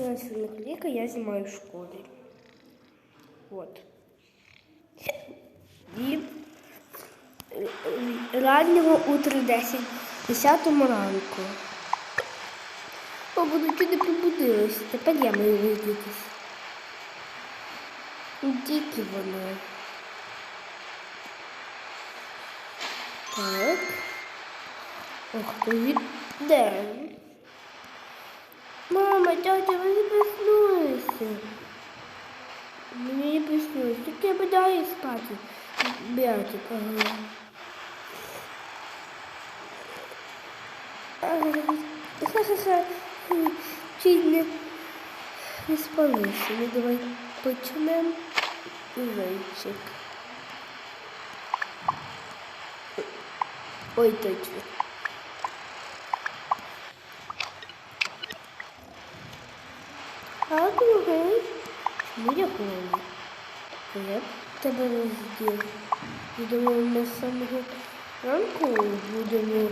на коліка, я знімаю в школі. От. І е, е, раннього утра 10, 10 ранку. О, буду чути пробудилась. Тепер я маю видітись. Дикі вони. Так. Ох, ти де? Ви не проснулися. Мені не проснулися. Так я бадаю спати. Бятик, ага. Ага. Ха-ха-ха. Чуть не, не спалися. Ну давай почнемо. Зайчик. Ой, точно. А другий? Чому я тебе розділ. Думаю, ми з самого ранку будемо.